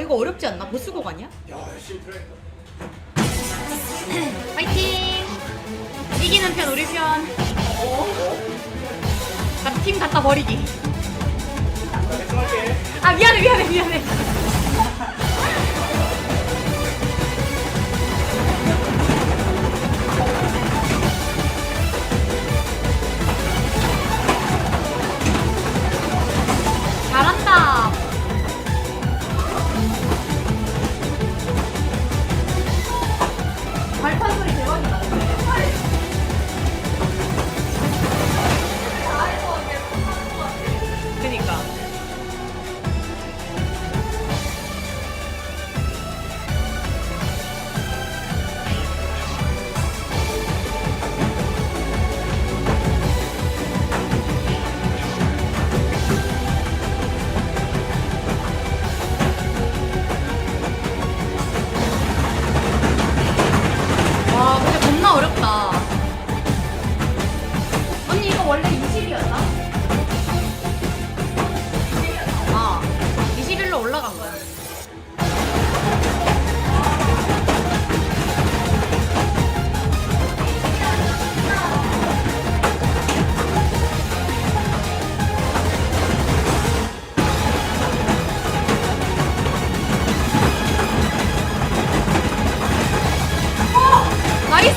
아 이거 어렵지 않나? 보스곡 아니야? 야 심플했다. 파이팅! 이기는 편 우리 편. 나팀 갖다 버리기. 아 미안해 미안해 미안해. 这里谁帮你。拿的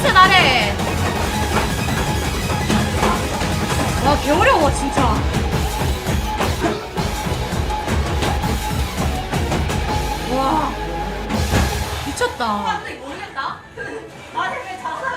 나이스 나래. 와, 개 어려워 진짜. 와, 미쳤다. 모르겠다. 아, 되게 잘하